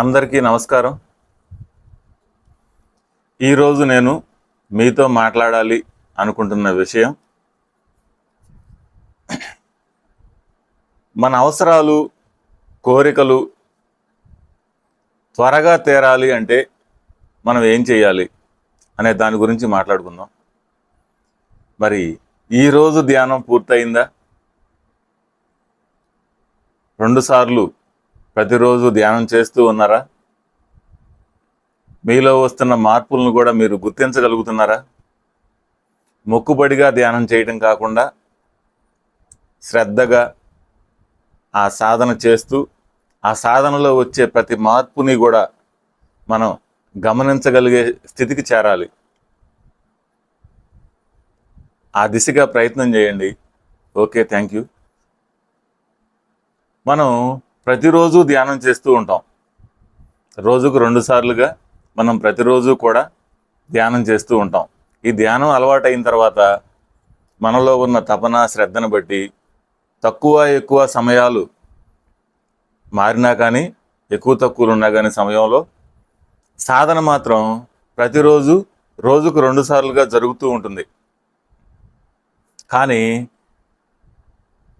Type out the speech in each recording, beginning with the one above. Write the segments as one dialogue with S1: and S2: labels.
S1: అందరికీ నమస్కారం. ఈరోజు నేను మీతో మాట్లాడాలి అనుకుంటున్న విషయం. మన అవసరాలు కోరికలు త్వరగా తేరాలి అంటే మనం ఏం చేయాలి అనే దాని గురించి మాట్లాడుకుందాం. మరి ఈరోజు ధ్యానం పూర్తయిందా? రెండుసార్లు ప్రతిరోజు ధ్యానం చేస్తూ ఉన్నారా? మీలో వస్తున్న మార్పులను కూడా మీరు గుర్తించగలుగుతున్నారా? మొక్కుబడిగా ధ్యానం చేయడం కాకుండా శ్రద్ధగా ఆ సాధన చేస్తూ ఆ సాధనలో వచ్చే ప్రతి మార్పుని కూడా మనం గమనించగలిగే స్థితికి చేరాలి. ఆ దిశగా ప్రయత్నం చేయండి. Okay thank you. మనం ప్రతిరోజు ధ్యానం చేస్తూ ఉంటాం. రోజుకు రెండు సార్లుగా మనం ప్రతిరోజు కూడా ధ్యానం చేస్తూ ఉంటాం. ఈ ధ్యానం అలవాటైన తర్వాత మనలో ఉన్న తపన శ్రద్ధను బట్టి తక్కువ ఎక్కువ సమయాలు మారినా కానీ ఎక్కువ తక్కువలు ఉన్నా కానీ సమయంలో సాధన మాత్రం ప్రతిరోజు రోజుకు రెండు సార్లుగా జరుగుతూ ఉంటుంది. కానీ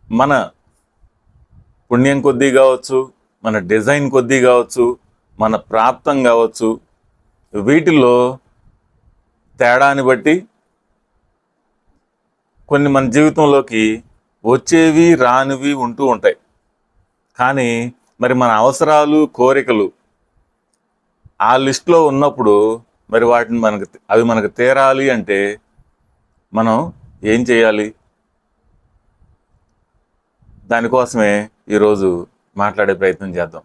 S1: మన పుణ్యం కొద్దీ కావచ్చు మన డిజైన్ కొద్దీ కావచ్చు మన ప్రాప్తం కావచ్చు వీటిల్లో తేడాని బట్టి కొన్ని మన జీవితంలోకి వచ్చేవి రానివి ఉంటూ ఉంటాయి. కానీ మరి మన అవసరాలు కోరికలు ఆ లిస్ట్లో ఉన్నప్పుడు మరి వాటిని మనకు అవి మనకు తీరాలి అంటే మనం ఏం చేయాలి? దానికోసమే ఈరోజు మాట్లాడే ప్రయత్నం చేద్దాం.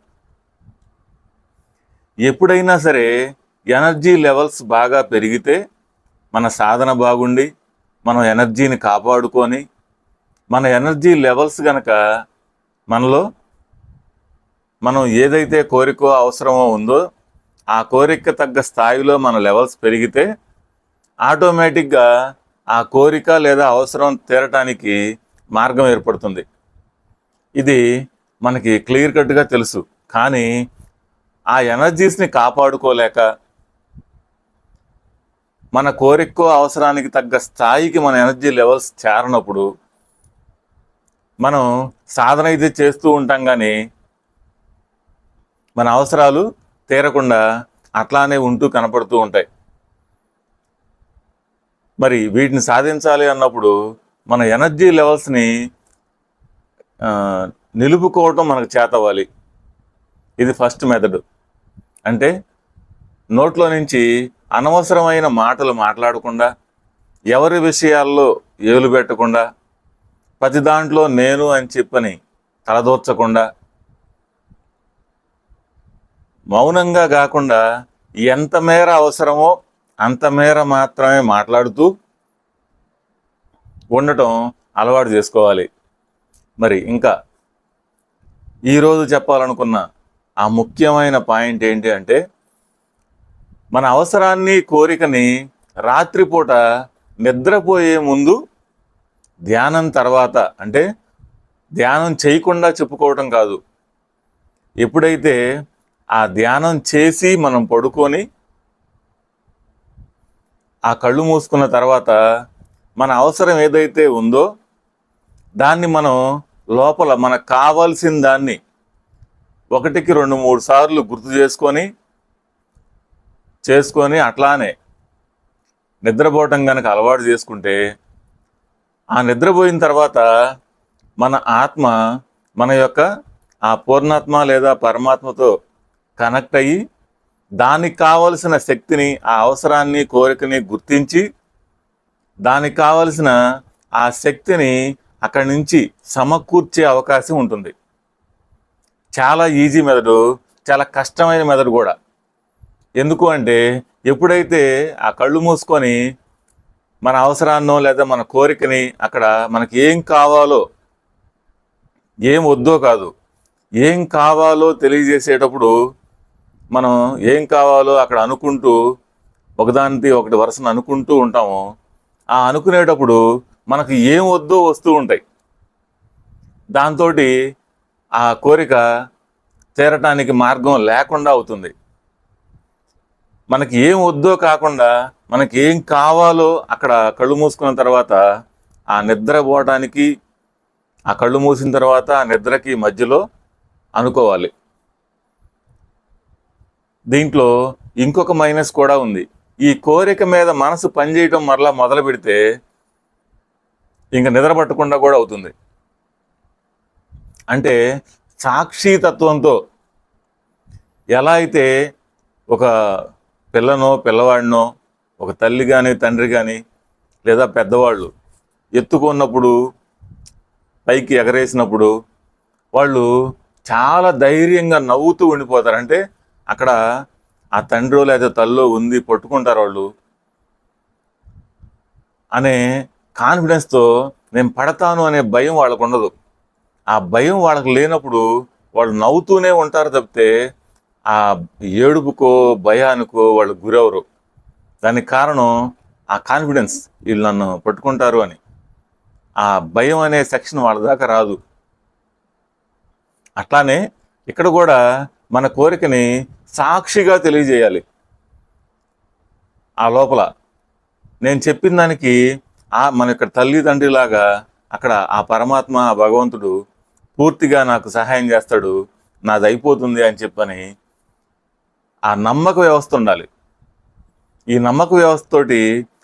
S1: ఎప్పుడైనా సరే ఎనర్జీ లెవెల్స్ బాగా పెరిగితే మన సాధన బాగుండి మనం ఎనర్జీని కాపాడుకొని మన ఎనర్జీ లెవెల్స్ గనక మనలో మనం ఏదైతే కోరికో అవసరమో ఉందో ఆ కోరిక తగ్గ స్థాయిలో మన లెవెల్స్ పెరిగితే ఆటోమేటిక్గా ఆ కోరిక లేదా అవసరం తీరటానికి మార్గం ఏర్పడుతుంది. ఇది మనకి క్లియర్ కట్గా తెలుసు. కానీ ఆ ఎనర్జీస్ని కాపాడుకోలేక మన కోరికో అవసరానికి తగ్గ స్థాయికి మన ఎనర్జీ లెవెల్స్ చేరనప్పుడు మనం సాధన అయితే చేస్తూ ఉంటాం కానీ మన అవసరాలు తీరకుండా అట్లానే ఉంటూ కనపడుతూ ఉంటాయి. మరి వీటిని సాధించాలి అన్నప్పుడు మన ఎనర్జీ లెవెల్స్ని నిలుపుకోవటం మనకు చేతవ్వాలి. ఇది ఫస్ట్ మెథడ్. అంటే నోట్లో నుంచి అనవసరమైన మాటలు మాట్లాడకుండా ఎవరి విషయాల్లో ఏలు పెట్టకుండా ప్రతి దాంట్లో నేను అని చెప్పని తలదూర్చకుండా మౌనంగా కాకుండా ఎంత మేర అవసరమో అంత మేర మాత్రమే మాట్లాడుతూ ఉండటం అలవాటు చేసుకోవాలి. మరి ఇంకా ఈరోజు చెప్పాలనుకున్న ఆ ముఖ్యమైన పాయింట్ ఏంటి అంటే మన అవసరాన్ని కోరికని రాత్రిపూట నిద్రపోయే ముందు ధ్యానం తర్వాత అంటే ధ్యానం చేయకుండా చెప్పుకోవటం కాదు. ఎప్పుడైతే ఆ ధ్యానం చేసి మనం పడుకొని ఆ కళ్ళు మూసుకున్న తర్వాత మన అవసరం ఏదైతే ఉందో దాన్ని మనం లోపల మనకు కావాల్సిన దాన్ని ఒకటికి రెండు మూడు సార్లు గుర్తు చేసుకొని చేసుకొని అట్లానే నిద్రపోవటం కనుక అలవాటు చేసుకుంటే ఆ నిద్రపోయిన తర్వాత మన ఆత్మ మన యొక్క ఆ పూర్ణాత్మ లేదా పరమాత్మతో కనెక్ట్ అయ్యి దానికి కావలసిన శక్తిని ఆ అవసరాన్ని కోరికని గుర్తించి దానికి కావలసిన ఆ శక్తిని అక్కడి నుంచి సమకూర్చే అవకాశం ఉంటుంది. చాలా ఈజీ మెథడు చాలా కష్టమైన మెదడు కూడా. ఎందుకు అంటే ఎప్పుడైతే ఆ కళ్ళు మూసుకొని మన అవసరాన్నో లేదా మన కోరికని అక్కడ మనకి ఏం కావాలో ఏం వద్దో కాదు ఏం కావాలో తెలియజేసేటప్పుడు మనం ఏం కావాలో అక్కడ అనుకుంటూ ఒకదానికి ఒకటి వరుసను అనుకుంటూ ఉంటాము ఆ అనుకునేటప్పుడు మనకు ఏం వద్దో వస్తూ ఉంటాయి. దాంతో ఆ కోరిక తీరటానికి మార్గం లేకుండా అవుతుంది. మనకి ఏం వద్దో కాకుండా మనకి ఏం కావాలో అక్కడ కళ్ళు మూసుకున్న తర్వాత ఆ నిద్ర పోవటానికి ఆ కళ్ళు మూసిన తర్వాత ఆ నిద్రకి మధ్యలో అనుకోవాలి. దీంట్లో ఇంకొక మైనస్ కూడా ఉంది. ఈ కోరిక మీద మనసు పనిచేయటం మరలా మొదలు పెడితే ఇంకా నిద్ర పట్టకుండా కూడా అవుతుంది. అంటే సాక్షితత్వంతో ఎలా అయితే ఒక పిల్లనో పిల్లవాడినో ఒక తల్లి కానీ తండ్రి కానీ లేదా పెద్దవాళ్ళు ఎత్తుకున్నప్పుడు పైకి ఎగరేసినప్పుడు వాళ్ళు చాలా ధైర్యంగా నవ్వుతూ ఉండిపోతారు. అంటే అక్కడ ఆ తండ్రో లేదా తల్లో ఉంది పట్టుకుంటారు వాళ్ళు అనే కాన్ఫిడెన్స్తో నేను పడతాను అనే భయం వాళ్ళకు ఉండదు. ఆ భయం వాళ్ళకి లేనప్పుడు వాళ్ళు నవ్వుతూనే ఉంటారు తప్పితే ఆ ఏడుపుకో భయానికో వాళ్ళు గురవరు. దానికి కారణం ఆ కాన్ఫిడెన్స్ వీళ్ళు నన్ను పట్టుకుంటారు అని. ఆ భయం అనే సెక్షన్ వాళ్ళ దాకా రాదు. అట్లానే ఇక్కడ కూడా మన కోరికని సాక్షిగా తెలియజేయాలి. ఆ లోపల నేను చెప్పిన దానికి ఆ మన యొక్క తల్లిదండ్రిలాగా అక్కడ ఆ పరమాత్మ ఆ భగవంతుడు పూర్తిగా నాకు సహాయం చేస్తాడు నాది అయిపోతుంది అని చెప్పని ఆ నమ్మక వ్యవస్థ ఉండాలి. ఈ నమ్మక వ్యవస్థతోటి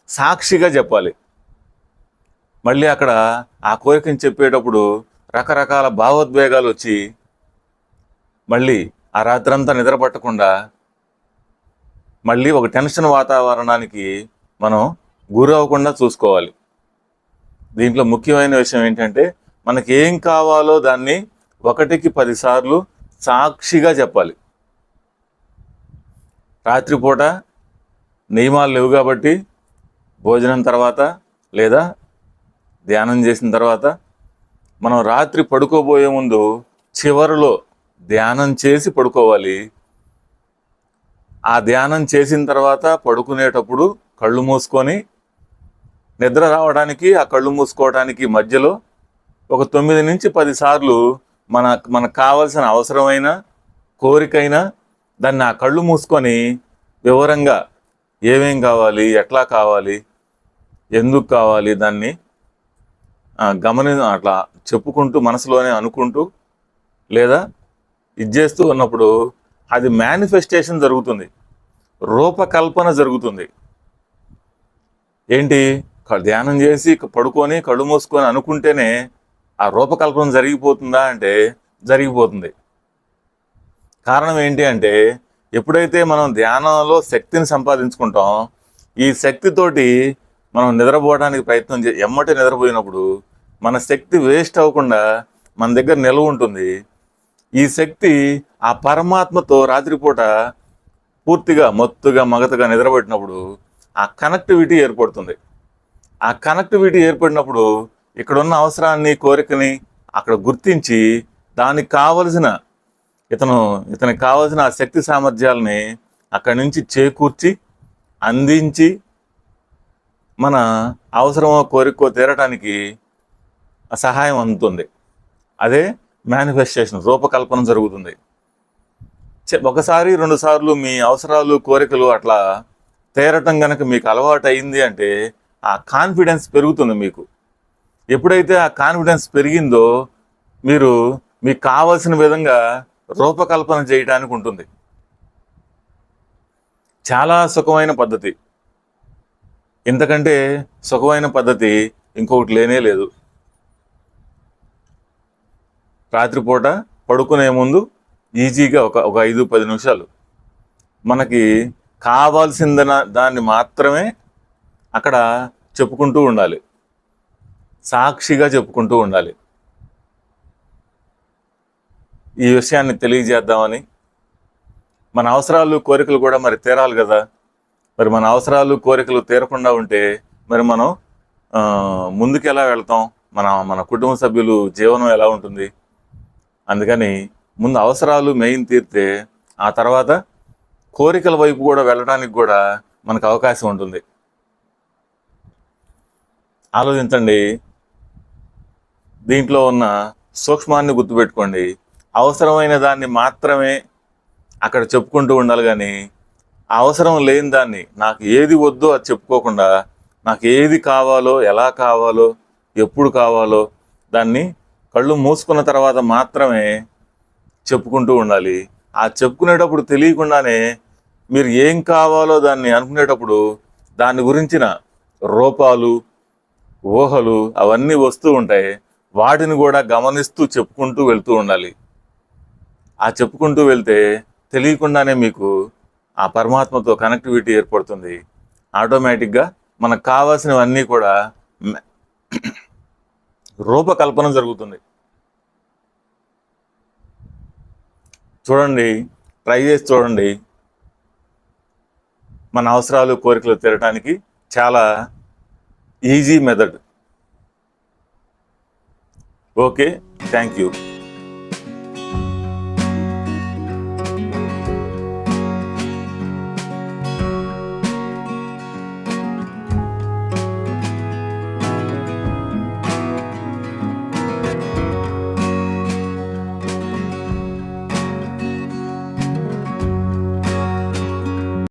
S1: సాక్షిగా చెప్పాలి. మళ్ళీ అక్కడ ఆ కోరికని చెప్పేటప్పుడు రకరకాల భావోద్వేగాలు వచ్చి మళ్ళీ ఆ రాత్రంతా నిద్ర పట్టకుండా మళ్ళీ ఒక టెన్షన్ వాతావరణానికి మనం గురవ్వకుండా చూసుకోవాలి. దీంట్లో ముఖ్యమైన విషయం ఏంటంటే మనకి ఏం కావాలో దాన్ని ఒకటికి పదిసార్లు సాక్షిగా చెప్పాలి. రాత్రిపూట నియమాలు లేవు కాబట్టి భోజనం తర్వాత లేదా ధ్యానం చేసిన తర్వాత మనం రాత్రి పడుకోబోయే ముందు చివరిలో ధ్యానం చేసి పడుకోవాలి. ఆ ధ్యానం చేసిన తర్వాత పడుకునేటప్పుడు కళ్ళు మూసుకొని నిద్ర రావడానికి ఆ కళ్ళు మూసుకోవడానికి మధ్యలో ఒక తొమ్మిది నుంచి పదిసార్లు మన మనకు కావాల్సిన అవసరమైన కోరికైనా దాన్ని ఆ కళ్ళు మూసుకొని వివరంగా ఏమేం కావాలి ఎట్లా కావాలి ఎందుకు కావాలి దాన్ని గమని అట్లా చెప్పుకుంటూ మనసులోనే అనుకుంటూ లేదా ఇది చేస్తూ ఉన్నప్పుడు అది మేనిఫెస్టేషన్ జరుగుతుంది. రూపకల్పన జరుగుతుంది. ఏంటి? ధ్యానం చేసి పడుకొని కళ్ళు మూసుకొని అనుకుంటేనే ఆ రూపకల్పన జరిగిపోతుందా అంటే జరిగిపోతుంది. కారణం ఏంటి అంటే ఎప్పుడైతే మనం ధ్యానంలో శక్తిని సంపాదించుకుంటాం ఈ శక్తితోటి మనం నిద్రపోవడానికి ప్రయత్నం చే ఎమ్మటి నిద్రపోయినప్పుడు మన శక్తి వేస్ట్ అవ్వకుండా మన దగ్గర నిల్వ ఉంటుంది. ఈ శక్తి ఆ పరమాత్మతో రాత్రిపూట పూర్తిగా మత్తుగా మగతగా నిద్రపెట్టినప్పుడు ఆ కనెక్టివిటీ ఏర్పడుతుంది. ఆ కనెక్టివిటీ ఏర్పడినప్పుడు ఇక్కడున్న అవసరాన్ని కోరికని అక్కడ గుర్తించి దానికి కావలసిన ఇతను ఇతనికి కావలసిన ఆ శక్తి సామర్థ్యాలని అక్కడి నుంచి చేకూర్చి అందించి మన అవసరమో కోరికో తీరటానికి సహాయం అందుతుంది. అదే మేనిఫెస్టేషన్ రూపకల్పన జరుగుతుంది. ఒకసారి రెండుసార్లు మీ అవసరాలు కోరికలు అట్లా తీరటం కనుక మీకు అలవాటు అయింది అంటే ఆ కాన్ఫిడెన్స్ పెరుగుతుంది మీకు. ఎప్పుడైతే ఆ కాన్ఫిడెన్స్ పెరిగిందో మీరు మీకు కావలసిన విధంగా రూపకల్పన చేయడానికి ఉంటుంది. చాలా సుఖమైన పద్ధతి. ఇంతకంటే సుఖమైన పద్ధతి ఇంకొకటి లేనే లేదు. రాత్రిపూట పడుకునే ముందు ఈజీగా ఒక ఒక ఐదు పది నిమిషాలు. మనకి కావాల్సిన దాన్ని మాత్రమే అక్కడ చెప్పుకుంటూ ఉండాలి. సాక్షిగా చెప్పుకుంటూ ఉండాలి. ఈ విషయాన్ని తెలియజేద్దామని. మన అవసరాలు కోరికలు కూడా మరి తీరాలి కదా. మరి మన అవసరాలు కోరికలు తీరకుండా ఉంటే మరి మనం ముందుకు ఎలా వెళ్తాం? మన మన కుటుంబ సభ్యులు జీవనం ఎలా ఉంటుంది? అందుకని ముందు అవసరాలు మెయిన్ తీరితే ఆ తర్వాత కోరికల వైపు కూడా వెళ్ళడానికి కూడా మనకు అవకాశం ఉంటుంది. ఆలోచించండి. దీంట్లో ఉన్న సూక్ష్మాన్ని గుర్తుపెట్టుకోండి. అవసరమైన దాన్ని మాత్రమే అక్కడ చెప్పుకుంటూ ఉండాలి కానీ అవసరం లేని దాన్ని నాకు ఏది వద్దో అది చెప్పుకోకుండా నాకు ఏది కావాలో ఎలా కావాలో ఎప్పుడు కావాలో దాన్ని కళ్ళు మూసుకున్న తర్వాత మాత్రమే చెప్పుకుంటూ ఉండాలి. ఆ చెప్పుకునేటప్పుడు తెలియకుండానే మీరు ఏం కావాలో దాన్ని అనుకునేటప్పుడు దాని గురించిన రూపాలు ఊహలు అవన్నీ వస్తూ ఉంటాయి. వాటిని కూడా గమనిస్తూ చెప్పుకుంటూ వెళ్తూ ఉండాలి. ఆ చెప్పుకుంటూ వెళ్తే తెలియకుండానే మీకు ఆ పరమాత్మతో కనెక్టివిటీ ఏర్పడుతుంది. ఆటోమేటిక్గా మనకు కావాల్సినవన్నీ కూడా రూపకల్పన జరుగుతుంది. చూడండి ట్రై చేసి చూడండి. మన అవసరాలు కోరికలు తీరడానికి చాలా easy method okay thank you